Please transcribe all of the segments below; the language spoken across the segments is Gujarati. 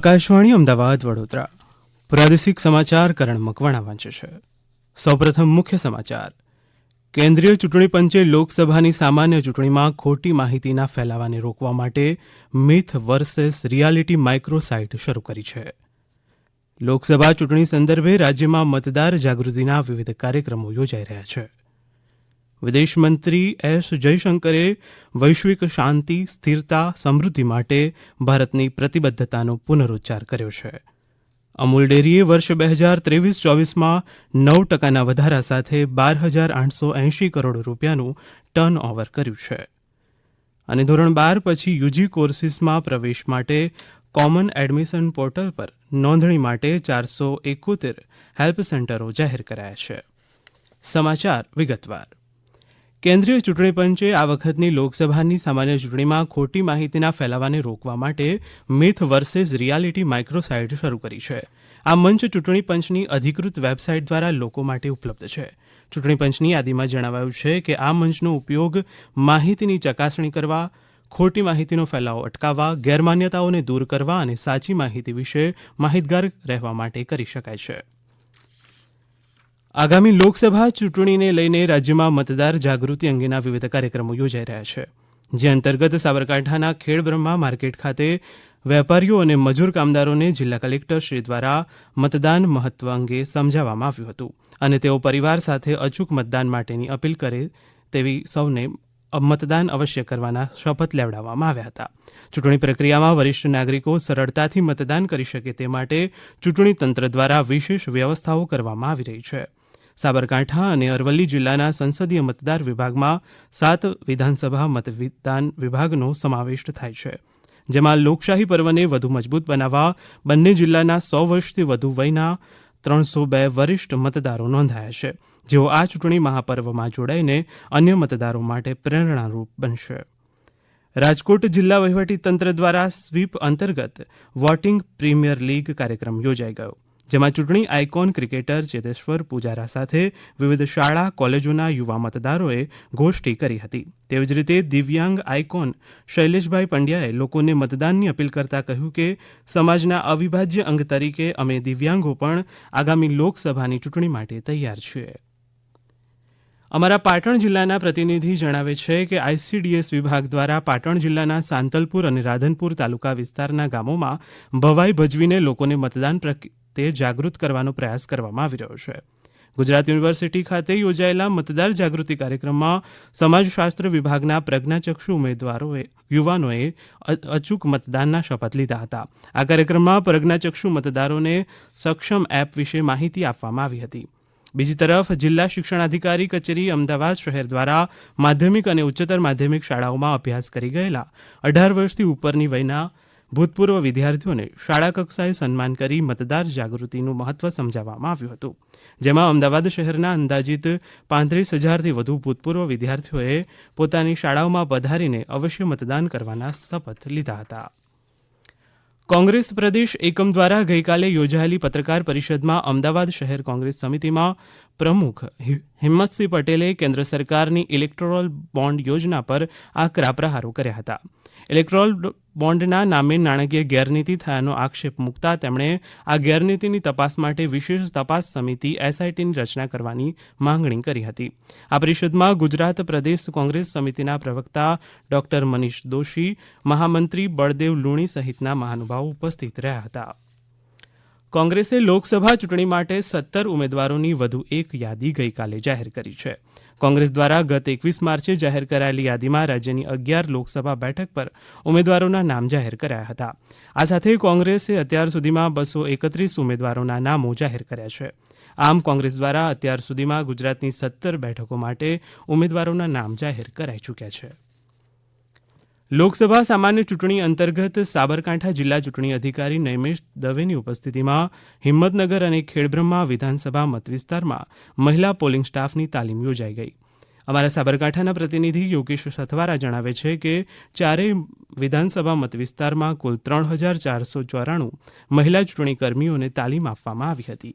આકાશવાણી અમદાવાદ વડોદરા. પ્રાદેશિક સમાચાર કરણ મકવાણા વાંચે છે. સૌપ્રથમ મુખ્ય સમાચાર. કેન્દ્રીય ચૂંટણી પંચે લોકસભાની સામાન્ય ચૂંટણીમાં ખોટી માહિતીના ફેલાવાને રોકવા માટે myth versus reality micro site શરૂ કરી છે. લોકસભા ચૂંટણી સંદર્ભે રાજ્યમાં મતદાર જાગૃતિના વિવિધ કાર્યક્રમો યોજાઈ રહ્યા છે. વિદેશ મંત્રી એસ જયશંકરે વૈશ્વિક શાંતિ, સ્થિરતા, સમૃદ્ધિ માટે ભારતની પ્રતિબદ્ધતાનો પુનરોચ્ચાર કર્યો છે. અમૂલ ડેરીએ વર્ષ બે હજાર ત્રેવીસ ચોવીસમાં નવ ટકાના વધારા સાથે બાર હજાર આઠસો એંશી કરોડ રૂપિયાનું ટર્ન ઓવર કર્યું છે. અને ધોરણ બાર પછી યુજી કોર્સિસમાં પ્રવેશ માટે કોમન એડમિશન પોર્ટલ પર નોંધણી માટે ચારસો એકોતેર હેલ્પ સેન્ટરો જાહેર કરાયા છે. સમાચાર વિગતવાર. કેન્દ્રીય ચૂંટણી પંચે આ વખતની લોકસભાની સામાન્ય ચૂંટણીમાં ખોટી માહિતીના ફેલાવાને રોકવા માટે મિથ વર્સેસ રિયાલિટી માઇક્રોસાઇટ શરૂ કરી છે. આ મંચ ચૂંટણી પંચની અધિકૃત વેબસાઇટ દ્વારા લોકો માટે ઉપલબ્ધ છે. ચૂંટણી પંચની યાદીમાં જણાવાયું છે કે આ મંચનો ઉપયોગ માહિતીની ચકાસણી કરવા, ખોટી માહિતીનો ફેલાવો અટકાવવા, ગેરમાન્યતાઓને દૂર કરવા અને સાચી માહિતી વિશે માહિતગાર રહેવા માટે કરી શકાય છે. આગામી લોકસભા ચૂંટણીને લઈને રાજ્યમાં મતદાર જાગૃતિ અંગેના વિવિધ કાર્યક્રમો યોજાઈ રહ્યા છે, જે અંતર્ગત સાબરકાંઠાના ખેડબ્રહ્મા માર્કેટ ખાતે વેપારીઓ અને મજૂર કામદારોને જિલ્લા કલેક્ટર શ્રી દ્વારા મતદાન મહત્વ અંગે સમજાવવામાં આવ્યું હતું અને તેઓ પરિવાર સાથે અચૂક મતદાન માટેની અપીલ કરે તેવી સૌને મતદાન અવશ્ય કરવાના શપથ લેવડાવવામાં આવ્યા હતા. ચૂંટણી પ્રક્રિયામાં વરિષ્ઠ નાગરિકો સરળતાથી મતદાન કરી શકે તે માટે ચૂંટણી તંત્ર દ્વારા વિશેષ વ્યવસ્થાઓ કરવામાં આવી રહી છે. સાબરકાંઠા અને અરવલ્લી જિલ્લાના સંસદીય મતદાર વિભાગમાં સાત વિધાનસભા મતવિદાન વિભાગનો સમાવેશ થાય છે, જેમાં લોકશાહી પર્વને વધુ મજબૂત બનાવવા બંને જિલ્લાના સો વર્ષથી વધુ વયના ત્રણસો બે વરિષ્ઠ મતદારો નોંધાયા છે, જેઓ આ ચૂંટણી મહાપર્વમાં જોડાઈને અન્ય મતદારો માટે પ્રેરણારૂપ બનશે. રાજકોટ જિલ્લા વહીવટીતંત્ર દ્વારા સ્વીપ અંતર્ગત વોટિંગ પ્રીમિયર લીગ કાર્યક્રમ યોજાઈ ગયો. જેમાં ચૂંટણી આઇકોન ક્રિકેટર ચેતેશ્વર પૂજારા સાથે વિવિધ શાળા, કોલેજોના યુવા મતદારોએ ગોષ્ઠી કરી હતી. તેવી જ રીતે દિવ્યાંગ આઇકોન શૈલેષભાઈ પંડ્યાએ લોકોને મતદાનની અપીલ કરતા કહ્યું કે, સમાજના અવિભાજ્ય અંગ તરીકે અમે દિવ્યાંગો પણ આગામી લોકસભાની ચૂંટણી માટે તૈયાર છીએ. અમારા પાટણ જિલ્લાના પ્રતિનિધિ જણાવે છે કે આઈસીડીએસ વિભાગ દ્વારા પાટણ જિલ્લાના સાંતલપુર અને રાધનપુર તાલુકા વિસ્તારના ગામોમાં ભવાઈ ભજવીને લોકોને મતદાન તે જાગૃત કરવાનો પ્રયાસ કરવામાં આવી રહ્યો છે. ગુજરાત યુનિવર્સિટી ખાતે યોજાયેલા મતદાર જાગૃતિ કાર્યક્રમમાં સમાજશાસ્ત્ર વિભાગના પ્રજ્ઞાચક્ષુ ઉમેદવારોએ યુવાનોએ અચૂક મતદાનના શપથ લીધા હતા. આ કાર્યક્રમમાં પ્રજ્ઞાચક્ષુ મતદારોને સક્ષમ એપ વિશે માહિતી આપવામાં આવી હતી. બીજી તરફ, જિલ્લા શિક્ષણાધિકારી કચેરી અમદાવાદ શહેર દ્વારા માધ્યમિક અને ઉચ્ચતર માધ્યમિક શાળાઓમાં અભ્યાસ કરી ગયેલા અઢાર વર્ષથી ઉપરની વયના ભૂતપૂર્વ વિદ્યાર્થીઓને શાળા કક્ષાએ સન્માન કરી મતદાર જાગૃતિનું મહત્વ સમજાવવામાં આવ્યું હતું. જેમાં અમદાવાદ શહેરના અંદાજિત પાંત્રીસ હજારથી વધુ ભૂતપૂર્વ વિદ્યાર્થીઓએ પોતાની શાળાઓમાં પધારીને અવશ્ય મતદાન કરવાના શપથ લીધા હતા. કોંગ્રેસ પ્રદેશ એકમ દ્વારા ગઈકાલે યોજાયેલી પત્રકાર પરિષદમાં અમદાવાદ શહેર કોંગ્રેસ સમિતિમાં પ્રમુખ હિંમતસિંહ પટેલે કેન્દ્ર સરકારની ઇલેક્ટોરલ બોન્ડ યોજના પર આકરા પ્રહારો કર્યા હતા. ઇલેક્ટ્રોલ બોન્ડના નામે નાણાકીય ગેરરીતિ થયાનો આક્ષેપ મૂકતા તેમણે આ ગેરરીતિની તપાસ માટે વિશેષ તપાસ સમિતિ એસઆઈટીની રચના કરવાની માંગણી કરી હતી. આ પરિષદમાં ગુજરાત પ્રદેશ કોંગ્રેસ સમિતિના પ્રવક્તા ડોક્ટર મનીષ દોશી, મહામંત્રી બળદેવ લુણી સહિતના મહાનુભાવો ઉપસ્થિત રહ્યા હતા. કોંગ્રેસે લોકસભા ચૂંટણી માટે સત્તર ઉમેદવારોની વધુ એક યાદી ગઈકાલે જાહેર કરી છે. કોંગ્રેસ દ્વારા ગત એકવીસ માર્ચે જાહેર કરાયેલી યાદીમાં રાજ્યની અગિયાર લોકસભા બેઠક પર ઉમેદવારોના નામ જાહેર કરાયા હતા. આ સાથે કોંગ્રેસે અત્યાર સુધીમાં બસો એકત્રીસ ઉમેદવારોના નામો જાહેર કર્યા છે. આમ કોંગ્રેસ દ્વારા અત્યાર સુધીમાં ગુજરાતની સત્તર બેઠકો માટે ઉમેદવારોના નામ જાહેર કરાઈ ચૂક્યા છે. લોકસભા સામાન્ય ચૂંટણી અંતર્ગત સાબરકાંઠા જિલ્લા ચૂંટણી અધિકારી નૈમેશ દવેની ઉપસ્થિતિમાં હિંમતનગર અને ખેડબ્રહ્મા વિધાનસભા મતવિસ્તારમાં મહિલા પોલિંગ સ્ટાફની તાલીમ યોજાઈ ગઈ. અમારા સાબરકાંઠાના પ્રતિનિધિ યોગેશ સથવારા જણાવે છે કે ચારેય વિધાનસભા મતવિસ્તારમાં કુલ ત્રણ હજાર ચારસો ચોરાણું મહિલા ચૂંટણી કર્મીઓને તાલીમ આપવામાં આવી હતી.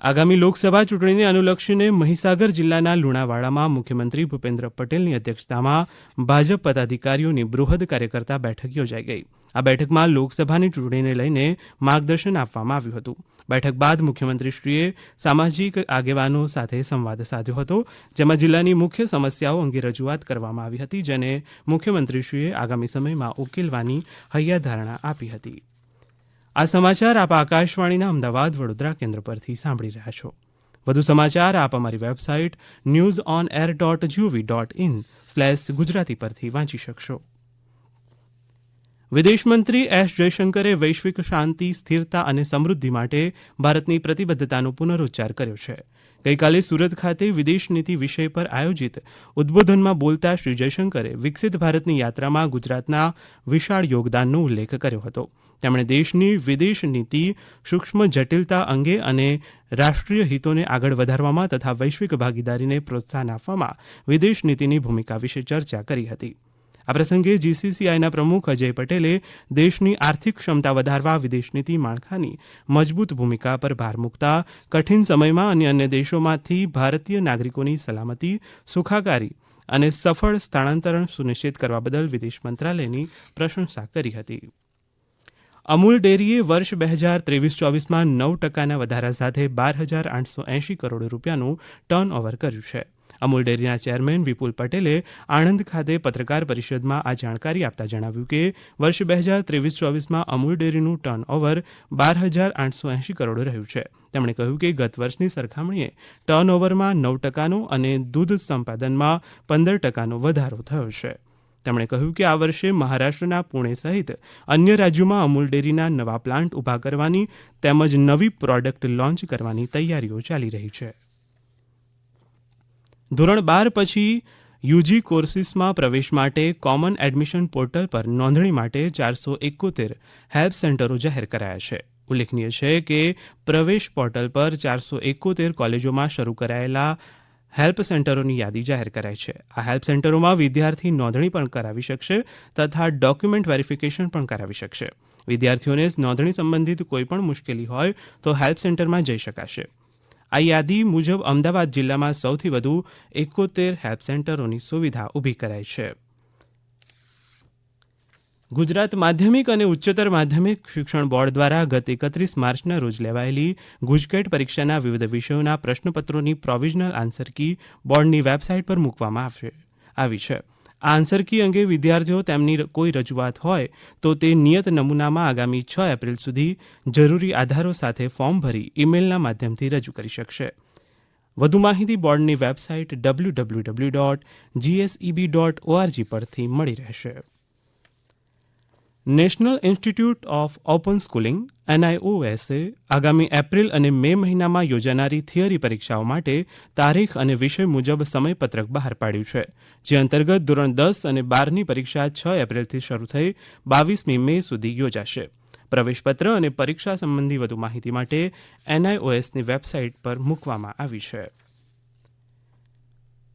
આગામી લોકસભા ચૂંટણીને અનુલક્ષીને મહીસાગર જિલ્લાના લુણાવાડામાં મુખ્યમંત્રી ભૂપેન્દ્ર પટેલની અધ્યક્ષતામાં ભાજપ પદાધિકારીઓની બૃહદ કાર્યકર્તા બેઠક યોજાઈ ગઈ. આ બેઠકમાં લોકસભાની ચૂંટણીને લઈને માર્ગદર્શન આપવામાં આવ્યું હતું. બેઠક બાદ મુખ્યમંત્રીશ્રીએ સામાજિક આગેવાનો સાથે સંવાદ સાધ્યો હતો, જેમાં જિલ્લાની મુખ્ય સમસ્યાઓ અંગે રજૂઆત કરવામાં આવી હતી, જેને મુખ્યમંત્રીશ્રીએ આગામી સમયમાં ઉકેલવાની હૈયાધારણા આપી હતી. આ સમાચાર આપ આકાશવાણીના અમદાવાદ વડોદરા કેન્દ્ર પરથી સાંભળી રહ્યા છો. વધુ સમાચાર આપ અમારી website news on air dot GOV dot in slash Gujarati પરથી વાંચી શકશો. વિદેશમંત્રી એસ જયશંકરે વૈશ્વિક શાંતિ, સ્થિરતા અને સમૃદ્ધિ માટે ભારતની પ્રતિબદ્ધતાનો પુનરોચ્ચાર કર્યો છે. ગઈકાલે સુરત ખાતે વિદેશ નીતિ વિષય પર આયોજિત ઉદ્બોધનમાં બોલતા શ્રી જયશંકરે વિકસિત ભારતની યાત્રામાં ગુજરાતના વિશાળ યોગદાનનો ઉલ્લેખ કર્યો હતો. તેમણે દેશની વિદેશ નીતિ, સૂક્ષ્મ જટિલતા અંગે અને રાષ્ટ્રીય હિતોને આગળ વધારવામાં તથા વૈશ્વિક ભાગીદારીને પ્રોત્સાહન આપવામાં વિદેશ નીતિની ભૂમિકા વિશે ચર્ચા કરી હતી. આ પ્રસંગે જીસીસીઆઈના પ્રમુખ અજય પટેલે દેશની આર્થિક ક્ષમતા વધારવા, વિદેશ માળખાની મજબૂત ભૂમિકા પર ભાર મૂકતા, કઠિન સમયમાં અન્ય અન્ય દેશોમાંથી ભારતીય નાગરિકોની સલામતી સુખાકારી અને સફળ સ્થળાંતરણ સુનિશ્ચિત કરવા બદલ વિદેશ મંત્રાલયની પ્રશંસા કરી હતી. અમૂલ ડેરીએ વર્ષ બે હજાર ત્રેવીસ ચોવીસમાં નવ ટકાના વધારા સાથે બાર હજાર આઠસો એંશી કરોડ રૂપિયાનું ટર્ન ઓવર કર્યું છે. અમૂલ ડેરીના ચેરમેન વિપુલ પટેલે આણંદ ખાતે પત્રકાર પરિષદમાં આ જાણકારી આપતા જણાવ્યું કે, વર્ષ બે હજાર ત્રેવીસ ચોવીસમાં અમૂલ ડેરીનું ટર્ન ઓવર બાર હજાર આઠસો એંશી કરોડ રહ્યું છે. તેમણે કહ્યું કે, ગત વર્ષની સરખામણીએ ટર્ન ઓવરમાં નવ ટકાનો અને દૂધ સંપાદનમાં પંદર ટકાનો વધારો થયો છે. તેમણે કહ્યું કે, આ વર્ષે મહારાષ્ટ્રના પુણે સહિત અન્ય રાજ્યોમાં અમૂલ ડેરીના નવા પ્લાન્ટ ઊભા કરવાની તેમજ નવી પ્રોડક્ટ લોન્ચ કરવાની તૈયારીઓ ચાલી રહી છે. ધોરણ બાર પછી યુજી કોર્સિસમાં પ્રવેશ માટે કોમન એડમિશન પોર્ટલ પર નોંધણી માટે ચારસો એકોતેર હેલ્પ સેન્ટરો જાહેર કરાયા છે. ઉલ્લેખનીય છે કે પ્રવેશ પોર્ટલ પર ચારસો એકોતેર કોલેજોમાં શરૂ કરાયેલા હેલ્પ સેન્ટરોની યાદી જાહેર કરાઈ છે. આ હેલ્પ સેન્ટરોમાં વિદ્યાર્થી નોંધણી પણ કરાવી શકશે તથા ડોક્યુમેન્ટ વેરિફિકેશન પણ કરાવી શકશે. વિદ્યાર્થીઓને નોંધણી સંબંધિત કોઈપણ મુશ્કેલી હોય તો હેલ્પ સેન્ટરમાં જઈ શકાશે. આ યાદી મુજબ અમદાવાદ જિલ્લામાં સૌથી વધુ એકોતેર હેલ્પ સેન્ટરોની સુવિધા ઊભી કરાઈ છે. ગુજરાત માધ્યમિક અને ઉચ્ચતર માધ્યમિક શિક્ષણ બોર્ડ દ્વારા ગત એકત્રીસ માર્ચના રોજ લેવાયેલી ગુજકેટ પરીક્ષાના વિવિધ વિષયોના પ્રશ્નપત્રોની પ્રોવિઝનલ આન્સર કી બોર્ડની વેબસાઇટ પર મૂકવામાં આવી છે. આ આન્સર કી અંગે વિદ્યાર્થીઓ તેમની કોઈ રજૂઆત હોય તો તે નિયત નમૂનામાં આગામી છ એપ્રિલ સુધી જરૂરી આધારો સાથે ફોર્મ ભરી ઇમેલના માધ્યમથી રજૂ કરી શકશે. વધુ માહિતી બોર્ડની website W W W dot GSEB dot ORG પરથી મળી રહેશે. National institute of open schooling, એનઆઈઓએસએ, આગામી એપ્રિલ અને મે મહિનામાં યોજાનારી થિયરી પરીક્ષાઓ માટે તારીખ અને વિષય મુજબ સમયપત્રક બહાર પાડ્યું છે, જે અંતર્ગત ધોરણ દસ અને બારની પરીક્ષા છ એપ્રિલથી શરૂ થઈ બાવીસમી મે સુધી યોજાશે. પ્રવેશપત્ર અને પરીક્ષા સંબંધી વધુ માહિતી માટે એનઆઈઓએસની વેબસાઇટ પર મૂકવામાં આવી છે.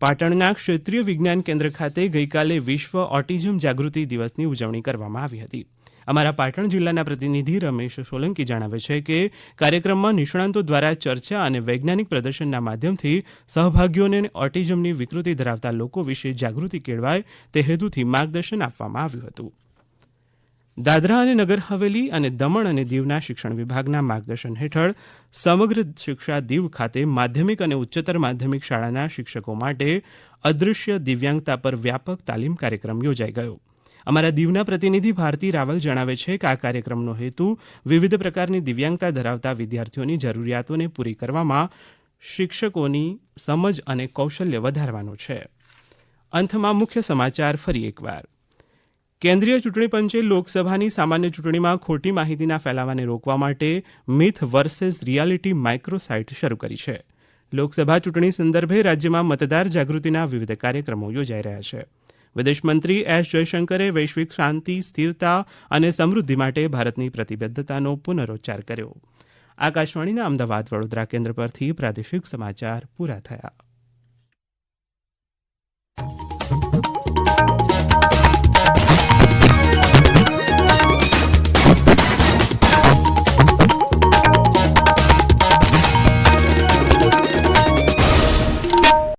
પાટણના ક્ષેત્રીય વિજ્ઞાન કેન્દ્ર ખાતે ગઈકાલે વિશ્વ ઓટિઝમ જાગૃતિ દિવસની ઉજવણી કરવામાં આવી હતી. અમારા પાટણ જિલ્લાના પ્રતિનિધિ રમેશ સોલંકી જણાવે છે કે, કાર્યક્રમમાં નિષ્ણાંતો દ્વારા ચર્ચા અને વૈજ્ઞાનિક પ્રદર્શનના માધ્યમથી સહભાગીઓને ઓટિઝમની વિકૃતિ ધરાવતા લોકો વિશે જાગૃતિ કેળવાય તે હેતુથી માર્ગદર્શન આપવામાં આવ્યું હતું. દાદરા અને નગર હવેલી અને દમણ અને દીવના શિક્ષણ વિભાગના માર્ગદર્શન હેઠળ સમગ્ર શિક્ષા દીવ ખાતે માધ્યમિક અને ઉચ્ચતર માધ્યમિક શાળાના શિક્ષકો માટે અદૃશ્ય દિવ્યાંગતા પર વ્યાપક તાલીમ કાર્યક્રમ યોજાઈ ગયો. અમારા દીવના પ્રતિનિધિ ભારતી રાવલ જણાવે છે કે આ કાર્યક્રમનો હેતુ વિવિધ પ્રકારની દિવ્યાંગતા ધરાવતા વિદ્યાર્થીઓની જરૂરિયાતોને પૂરી કરવામાં શિક્ષકોની સમજ અને કૌશલ્ય વધારવાનો છે. અંતમાં મુખ્ય સમાચાર ફરી એકવાર. કેન્દ્રીય ચૂંટણી પંચે લોકસભાની સામાન્ય ચૂંટણીમાં ખોટી માહિતીના ફેલાવાને રોકવા માટે મિથ વર્સેસ રિયાલિટી માઇક્રોસાઇટ શરૂ કરી છે. લોકસભા ચૂંટણી સંદર્ભે રાજ્યમાં મતદાર જાગૃતિના વિવિધ કાર્યક્રમો યોજાઈ રહ્યા છે. વિદેશમંત્રી એસ જયશંકરે વૈશ્વિક શાંતિ, સ્થિરતા અને સમૃદ્ધિ માટે ભારતની પ્રતિબદ્ધતાનો પુનરોચ્ચાર કર્યો. આકાશવાણીના અમદાવાદ વડોદરા કેન્દ્ર પરથી પ્રાદેશિક સમાચાર પૂરા થયા.